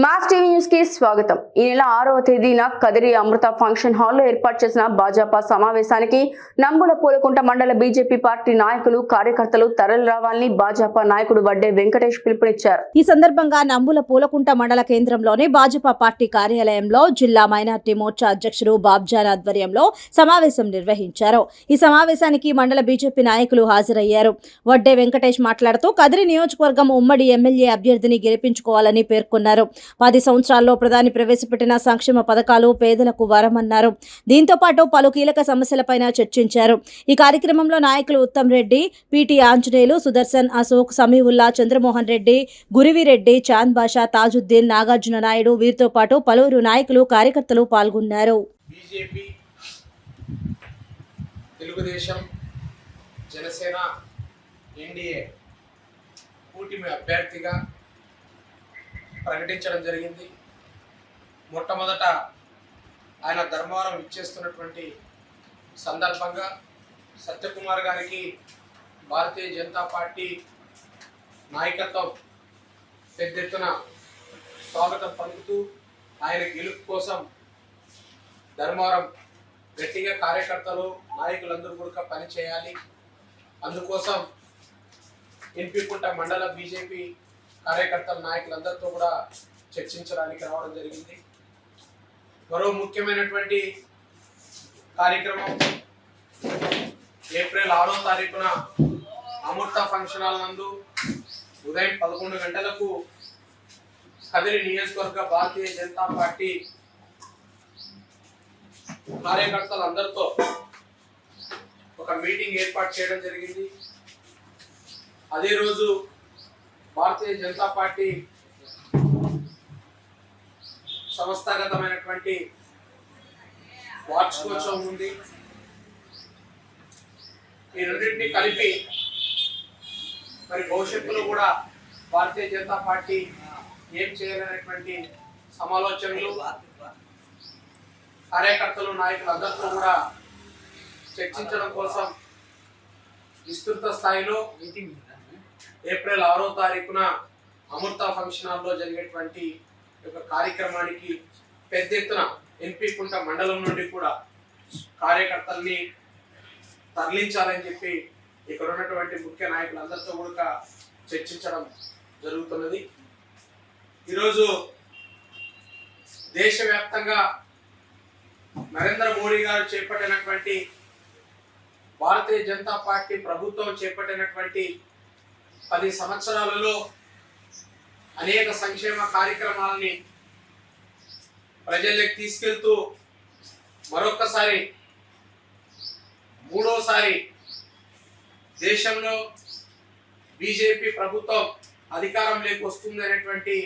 Mass TV న్యూస్కి స్వాగతం. ఈ నెల ఆరవ తేదీన కదిరి అమృత ఫంక్షన్ హాల్లో ఏర్పాటు చేసిన భాజపా సమావేశానికి నంబుల పూలకుంట మండల బీజేపీ పార్టీ నాయకులు కార్యకర్తలు తరలి రావాలని భాజపా నాయకుడు వడ్డే వెంకటేష్ పిలుపునిచ్చారు. ఈ సందర్భంగా నంబుల పూలకుంట మండల కేంద్రంలోని భాజపా పార్టీ కార్యాలయంలో జిల్లా మైనార్టీ మోర్చా అధ్యక్షుడు బాబ్జాన్ ఆధ్వర్యంలో సమావేశం నిర్వహించారు. ఈ సమావేశానికి మండల బీజేపీ నాయకులు హాజరయ్యారు. వడ్డే వెంకటేష్ మాట్లాడుతూ కదిరి నియోజకవర్గం ఉమ్మడి ఎమ్మెల్యే అభ్యర్థిని గెలిపించుకోవాలని పేర్కొన్నారు. పది సంవత్సరాల్లో ప్రధాని ప్రవేశపెట్టిన సంక్షేమ పథకాలు పేదలకు వరమన్నారు. దీంతో పాటు పలు కీలక సమస్యలపైన చర్చించారు. ఈ కార్యక్రమంలో నాయకులు ఉత్తమ్ రెడ్డి పిటి ఆంజనేయులు సుదర్శన్ అశోక్ సమీవుల్లా చంద్రమోహన్ రెడ్డి గురివిరెడ్డి చాంద్ బాషా తాజుద్దీన్ నాగార్జున నాయుడు వీరితో పాటు పలువురు నాయకులు కార్యకర్తలు పాల్గొన్నారు. బీజేపీ తెలుగుదేశం జనసేన ఎన్డీఏ కూటమి అభ్యర్థిగా ప్రకటించడం జరిగింది. మొట్టమొదట ఆయన ధర్మవరం ఇచ్చేస్తున్నటువంటి సందర్భంగా సత్యకుమార్ గారికి భారతీయ జనతా పార్టీ నాయకత్వం పెద్ద ఎత్తున స్వాగతం పలుకుతూ ఆయన గెలుపు కోసం ధర్మవరం గట్టిగా కార్యకర్తలు నాయకులందరూ కూడా పనిచేయాలి. అందుకోసం ఎంపీకుంట మండల బీజేపీ కార్యకర్తల నాయకులందరితో కూడా చర్చించడానికి రావడం జరిగింది. మరో ముఖ్యమైనటువంటి కార్యక్రమం ఏప్రిల్ ఆరో తారీఖున అమృత ఫంక్షన్ హాల్ నందు ఉదయం పదకొండు గంటలకు కదిరి నియోజకవర్గ భారతీయ జనతా పార్టీ కార్యకర్తలందరితో ఒక మీటింగ్ ఏర్పాటు చేయడం జరిగింది. అదే రోజు భారతీయ జనతా పార్టీ సంస్థాగతమైనటువంటి వార్షికోత్సవం ఉంది. ఈ రెండింటిని కలిపి మరి భవిష్యత్తులో కూడా భారతీయ జనతా పార్టీ ఏం చేయాలనేటువంటి సమాలోచనలు కార్యకర్తలు నాయకులందరితో కూడా చర్చించడం కోసం విస్తృత స్థాయిలో ఏప్రిల్ ఆరో తారీఖున అమృత ఫంక్షన్ హాల్లో జరిగేటువంటి ఈ యొక్క కార్యక్రమానికి పెద్ద ఎత్తున ఎన్పీ కుంట మండలం నుండి కూడా కార్యకర్తల్ని తరలించాలని చెప్పి ఇక్కడ ఉన్నటువంటి ముఖ్య నాయకులందరితో కూడా చర్చించడం జరుగుతున్నది. ఈరోజు దేశవ్యాప్తంగా నరేంద్ర మోడీ గారు చేపట్టినటువంటి భారతీయ జనతా పార్టీ ప్రభుత్వం చేపట్టినటువంటి పది సంవత్సరాలలో అనేక సంక్షేమ కార్యక్రమాలని ప్రజల్లోకి తీసుకెళ్తూ మరొక్కసారి మూడోసారి దేశంలో బీజేపీ ప్రభుత్వం అధికారంలోకి వస్తుంది అనేటువంటి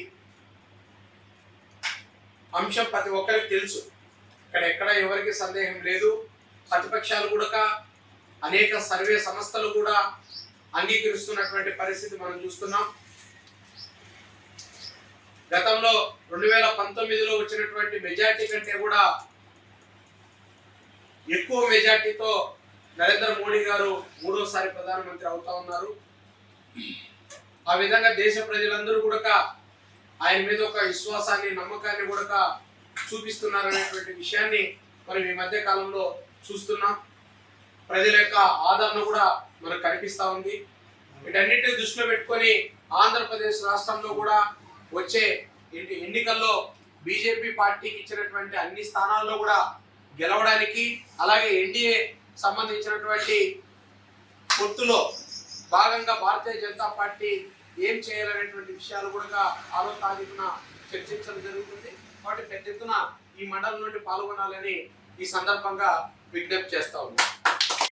అంశం ప్రతి ఒక్కరికి తెలుసు. ఇక్కడ ఎక్కడ ఎవరికి సందేహం లేదు. ప్రతిపక్షాలు కూడా అనేక సర్వే సంస్థలు కూడా అంగీకరిస్తున్నటువంటి పరిస్థితి మనం చూస్తున్నాం. గతంలో రెండు వేల పంతొమ్మిదిలో వచ్చినటువంటి మెజార్టీ కంటే కూడా ఎక్కువ మెజార్టీతో నరేంద్ర మోడీ గారు మూడోసారి ప్రధానమంత్రి అవుతా ఉన్నారు. ఆ విధంగా దేశ ప్రజలందరూ కూడా ఆయన మీద ఒక విశ్వాసాన్ని నమ్మకాన్ని కూడా చూపిస్తున్నారనేటువంటి విషయాన్ని మనం ఈ మధ్య కాలంలో చూస్తున్నాం. ప్రజల యొక్క ఆదరణ కూడా మనకు కనిపిస్తూ ఉంది. వీటన్నిటిని దృష్టిలో పెట్టుకొని ఆంధ్రప్రదేశ్ రాష్ట్రంలో కూడా వచ్చే ఎన్నికల్లో బీజేపీ పార్టీకి ఇచ్చినటువంటి అన్ని స్థానాల్లో కూడా గెలవడానికి అలాగే ఎన్డీఏ సంబంధించినటువంటి పొత్తులో భాగంగా భారతీయ జనతా పార్టీ ఏం చేయాలనేటువంటి విషయాలు కూడా ఆరో తారీఖున చర్చించడం జరుగుతుంది. కాబట్టి పెద్ద ఎత్తున ఈ మండలం నుండి పాల్గొనాలని ఈ సందర్భంగా విజ్ఞప్తి చేస్తా ఉన్నాం.